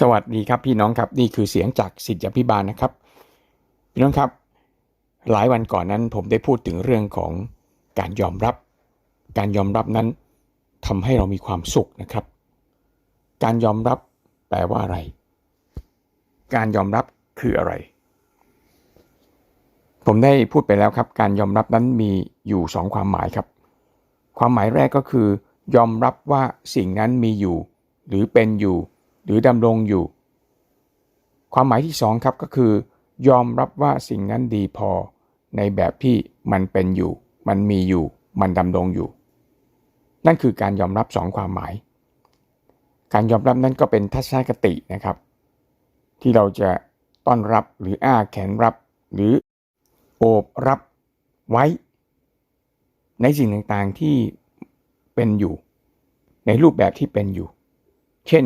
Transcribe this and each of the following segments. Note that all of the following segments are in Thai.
สวัสดีครับพี่น้องครับนี่คือเสียงจากสิทธิพิบาลนะครับ พี่น้องครับหลายวันก่อนนั้นผมได้พูดถึงเรื่องของการยอมรับ การยอมรับนั้นทำให้เรามีความสุขนะครับ การยอมรับแปลว่าอะไร การยอมรับคืออะไร ผมได้พูดไปแล้วครับ การยอมรับนั้นมีอยู่สองความหมายครับ ความหมายแรกก็คือ ยอมรับว่าสิ่งนั้นมีอยู่ หรือเป็นอยู่ หรือดำรงอยู่ ความหมายที่สองครับก็คือ ยอมรับว่าสิ่งนั้นดีพอ ในแบบที่มันเป็นอยู่ มันมีอยู่ มันดำรงอยู่ นั่นคือการยอมรับสองความหมาย การยอมรับนั้นก็เป็นทัศนคตินะครับ ที่เราจะต้อนรับหรืออ้าแขนรับ หรือโอบรับไว้ ในสิ่งต่างๆที่เป็นอยู่ ในรูปแบบที่เป็นอยู่ เช่น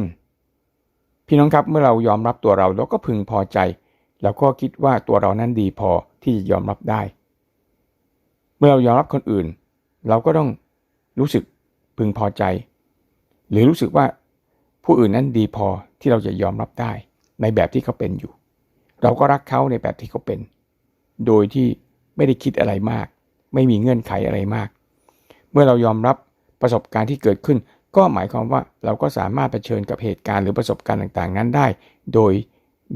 พี่น้องครับเมื่อเรายอมรับตัวเราเราก็พึงพอใจ แล้วก็คิดว่าตัวเรานั้นดีพอที่จะยอมรับได้ เมื่อเรายอมรับคนอื่น เราก็ต้องรู้สึกพึงพอใจ หรือรู้สึกว่าผู้อื่นนั้นดีพอที่เราจะยอมรับได้ ในแบบที่เขาเป็นอยู่ เราก็รักเขาในแบบที่เขาเป็น โดยที่ไม่ได้คิดอะไรมาก ไม่มีเงื่อนไขอะไรมาก เมื่อเรายอมรับประสบการณ์ที่เกิดขึ้น ก็หมายความว่าเราก็สามารถเผชิญกับเหตุการณ์หรือประสบการณ์ต่างๆ นั้นได้ โดย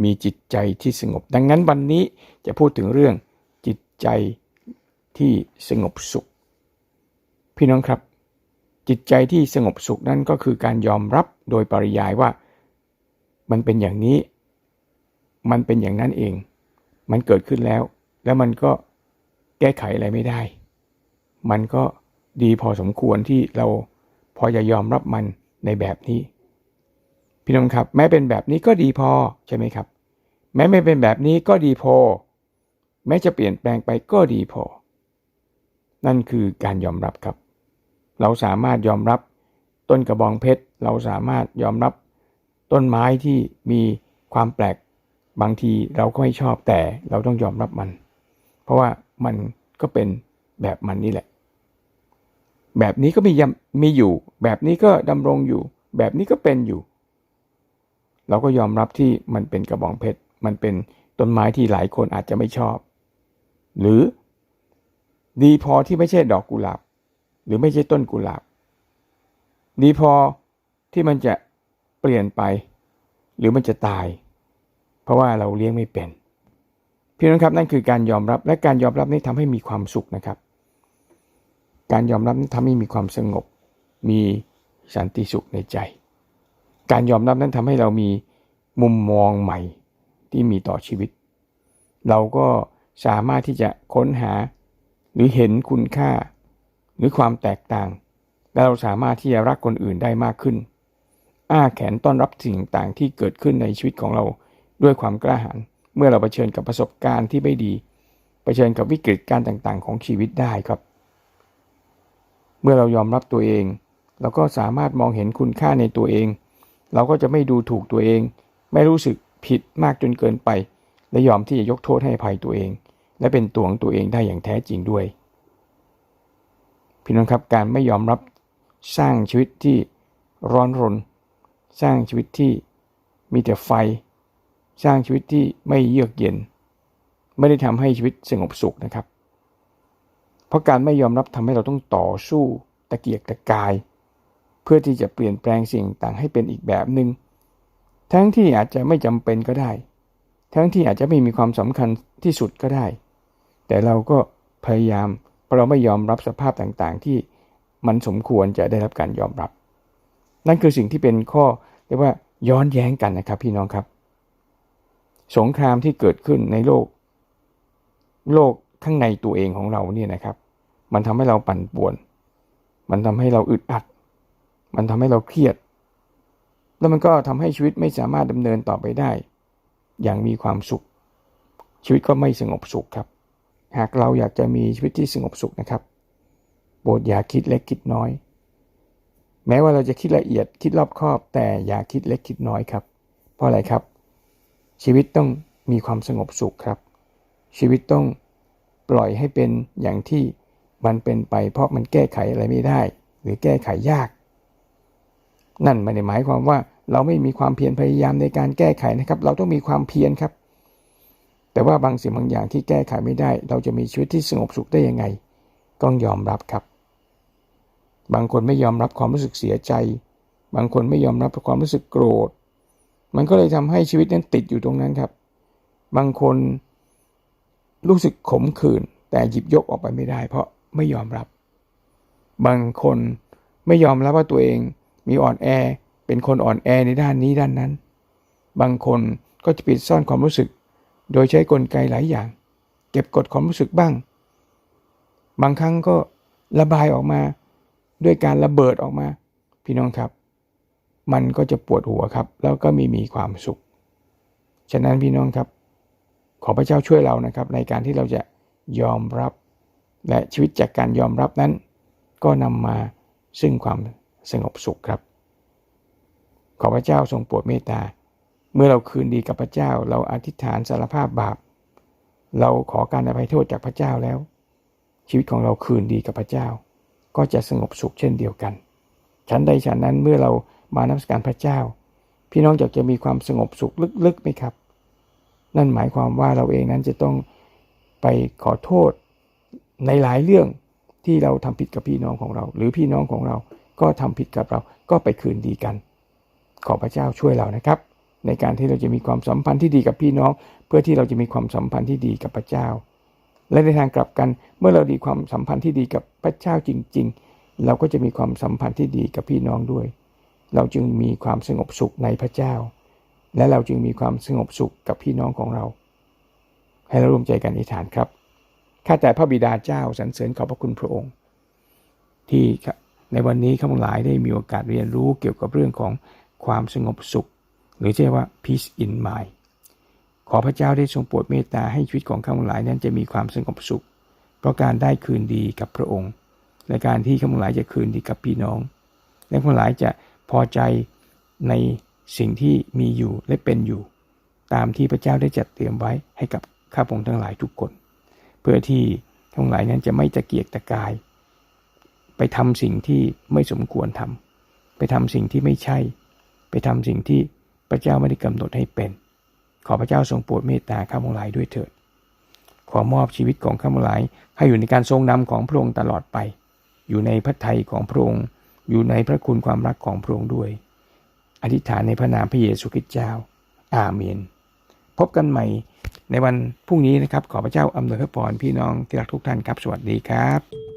มีจิตใจที่สงบ ดังนั้นวันนี้จะพูดถึงเรื่องจิตใจที่สงบสุข พี่น้องครับ จิตใจที่สงบสุขนั่นก็คือการยอมรับโดยปริยายว่า มันเป็นอย่างนี้ มันเป็นอย่างนั้นเอง มันเกิดขึ้นแล้ว แล้วมันก็แก้ไขอะไรไม่ได้ มันก็ดีพอสมควรที่เรา พอจะยอมรับมันในแบบนี้ พี่น้องครับ แม้เป็นแบบนี้ก็ดีพอใช่ไหมครับ แม้ไม่เป็นแบบนี้ก็ดีพอ แม้จะเปลี่ยนแปลงไปก็ดีพอ นั่นคือการยอมรับครับ เราสามารถยอมรับต้นกระบองเพชร เราสามารถยอมรับต้นไม้ที่มีความแปลกบางทีเราก็ไม่ชอบแต่เราต้องยอมรับมัน เพราะว่ามันก็เป็นแบบมันนี่แหละ แบบนี้ก็มีมีอยู่ แบบนี้ก็ดำรงอยู่ แบบนี้ก็เป็นอยู่ เราก็ยอมรับที่มันเป็นกระบองเพชร มันเป็นต้นไม้ที่หลายคนอาจจะไม่ชอบ หรือดีพอที่ไม่ใช่ดอกกุหลาบ หรือไม่ใช่ต้นกุหลาบ ดีพอที่มันจะเปลี่ยนไป หรือมันจะตาย เพราะว่าเราเลี้ยงไม่เป็น พี่น้องครับนั่นคือการยอมรับและการยอมรับนี่ทำให้มีความสุขนะครับ การยอมรับนี่ทำให้มีความสงบ มีสันติสุขในใจ การยอมรับนั้นทำให้เรามีมุมมองใหม่ที่มีต่อชีวิต เราก็สามารถที่จะค้นหาหรือเห็นคุณค่า หรือความแตกต่าง และเราสามารถที่จะรักคนอื่นได้มากขึ้น อ้าแขนต้อนรับสิ่งต่างที่เกิดขึ้นในชีวิตของเราด้วยความกล้าหาญเมื่อเราเผชิญกับประสบการณ์ที่ไม่ดีเผชิญกับวิกฤตการณ์ต่างๆ ของชีวิตได้ครับ เมื่อเรายอมรับตัวเอง เราก็สามารถมองเห็นคุณค่าในตัวเอง เราก็จะไม่ดูถูกตัวเอง ไม่รู้สึกผิดมากจนเกินไป และยอมที่จะยกโทษให้ภัยตัวเอง และเป็นตัวของตัวเองได้อย่างแท้จริงด้วย พี่น้องครับการไม่ยอมรับสร้างชีวิตที่ร้อนรน สร้างชีวิตที่มีแต่ไฟ สร้างชีวิตที่ไม่เยือกเย็น ไม่ได้ทำให้ชีวิตสงบสุขนะครับ เพราะการไม่ยอมรับทำให้เราต้องต่อสู้ตะเกียกตะกาย เพื่อที่จะเปลี่ยนแปลงสิ่งต่างให้เป็นอีกแบบหนึง่งทั้งที่อาจจะไม่จำเป็นก็ได้ ทั้งที่อาจจะไม่มีความสำคัญที่สุดก็ได้ แต่เราก็พยายามเพราะเราไม่ยอมรับสภาพต่างๆ ที่มันสมควรจะได้รับการยอมรับ นั่นคือสิ่งที่เป็นข้อเรียกว่าย้อนแย้งกันนะครับพี่น้องครับ สงครามที่เกิดขึ้นในโลก โลก ข้างในตัวเองของเราเนี่ยนะครับ มันทำให้เราปั่นป่วน มันทำให้เราอึดอัด มันทำให้เราเครียด แล้วมันก็ทำให้ชีวิตไม่สามารถดำเนินต่อไปได้ อย่างมีความสุข ชีวิตก็ไม่สงบสุขครับ หากเราอยากจะมีชีวิตที่สงบสุขนะครับโปรดอย่าคิดเล็กคิดน้อย แม้ว่าเราจะคิดละเอียดคิดรอบคอบ แต่อย่าคิดเล็กคิดน้อยครับ เพราะอะไรครับ ชีวิตต้องมีความสงบสุขครับ ชีวิตต้อง ปล่อยให้เป็นอย่างที่มันเป็นไป เพราะมันแก้ไขอะไรไม่ได้ หรือแก้ไขยาก นั่นไม่ได้หมายความว่าเราไม่มีความเพียรพยายามในการแก้ไขนะครับ เราต้องมีความเพียรครับ แต่ว่าบางสิ่งบางอย่างที่แก้ไขไม่ได้ เราจะมีชีวิตที่สงบสุขได้ยังไงต้องยอมรับครับ บางคนไม่ยอมรับความรู้สึกเสียใจ บางคนไม่ยอมรับความรู้สึกโกรธ มันก็เลยทำให้ชีวิตนั้นติดอยู่ตรงนั้นครับ บางคน รู้สึกขมขื่นแต่หยิบยกออกไปไม่ได้ เพราะไม่ยอมรับ บางคนไม่ยอมรับว่าตัวเองมีอ่อนแอ เป็นคนอ่อนแอในด้านนี้ด้านนั้น บางคนก็จะปิดซ่อนความรู้สึก โดยใช้กลไกหลายอย่าง เก็บกดความรู้สึกบ้าง บางครั้งก็ระบายออกมาด้วยการระเบิดออกมา พี่น้องครับ มันก็จะปวดหัวครับ แล้วก็มีมีความสุข ฉะนั้นพี่น้องครับ ขอพระเจ้าช่วยเรานะครับ ในการที่เราจะยอมรับ และชีวิตจากการยอมรับนั้น ก็นำมาซึ่งความสงบสุขครับ ขอพระเจ้าทรงโปรดเมตตา เมื่อเราคืนดีกับพระเจ้า เราอธิษฐานสารภาพบาป เราขอการอภัยโทษจากพระเจ้าแล้ว ชีวิตของเราคืนดีกับพระเจ้า ก็จะสงบสุขเช่นเดียวกันฉันใดฉันนั้นเมื่อเรามานมัสการพระเจ้า พี่น้องอยากจะมีความสงบสุขลึกๆไหมครับ นั่นหมายความว่าเราเองนั้นจะต้องไปขอโทษในหลายเรื่องที่เราทำผิดกับพี่น้องของเรา หรือพี่น้องของเราก็ทำผิดกับเรา ก็ไปคืนดีกัน ขอพระเจ้าช่วยเรานะครับ ในการที่เราจะมีความสัมพันธ์ที่ดีกับพี่น้อง เพื่อที่เราจะมีความสัมพันธ์ที่ดีกับพระเจ้า และในทางกลับกันเมื่อเราดีความสัมพันธ์ที่ดีกับพระเจ้าจริง ๆ เราก็จะมีความสัมพันธ์ที่ดีกับพี่น้องด้วย เราจึงมีความสงบสุขในพระเจ้า และเราจึงมีความสงบสุขกับพี่น้องของเรา ให้เราร่วมใจกันอธิษฐานครับ ข้าแต่พระบิดาเจ้าสรรเสริญขอบพระคุณพระองค์ ที่ในวันนี้ข้าพเจ้าหลายได้มีโอกาสเรียนรู้เกี่ยวกับเรื่องของความสงบสุข หรือเรียกว่า peace in mind ขอพระเจ้าได้ทรงโปรดเมตตาให้ชีวิตของข้าพเจ้าหลายนั้นจะมีความสงบสุข เพราะการได้คืนดีกับพระองค์ และการที่ข้าพเจ้าหลายจะคืนดีกับพี่น้อง และข้าพเจ้าหลายจะพอใจใน สิ่งที่มีอยู่และเป็นอยู่ ตามที่พระเจ้าได้จัดเตรียมไว้ให้กับข้าพงทั้งหลายทุกคน เพื่อที่ทั้งหลายนั้นจะไม่ตะเกียกตะกาย ไปทำสิ่งที่ไม่สมควรทำไปทำสิ่งที่ไม่ใช่ ไปทำสิ่งที่พระเจ้าไม่ได้กำหนดให้เป็น ขอพระเจ้าทรงโปรดเมตตาข้าพงหลายด้วยเถิด ขอมอบชีวิตของข้าพงหลายให้อยู่ในการทรงนำของพระองค์ตลอดไป อยู่ในพระทัยของพระองค์อยู่ในพระคุณความรักของพระองค์ด้วย อธิษฐานในพระนามพระเยซูคริสต์เจ้า อาเมน พบกันใหม่ในวันพรุ่งนี้นะครับ ขอพระเจ้าอำนวยพระพรพี่น้องที่รักทุกท่านครับ สวัสดีครับ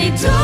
แล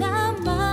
nama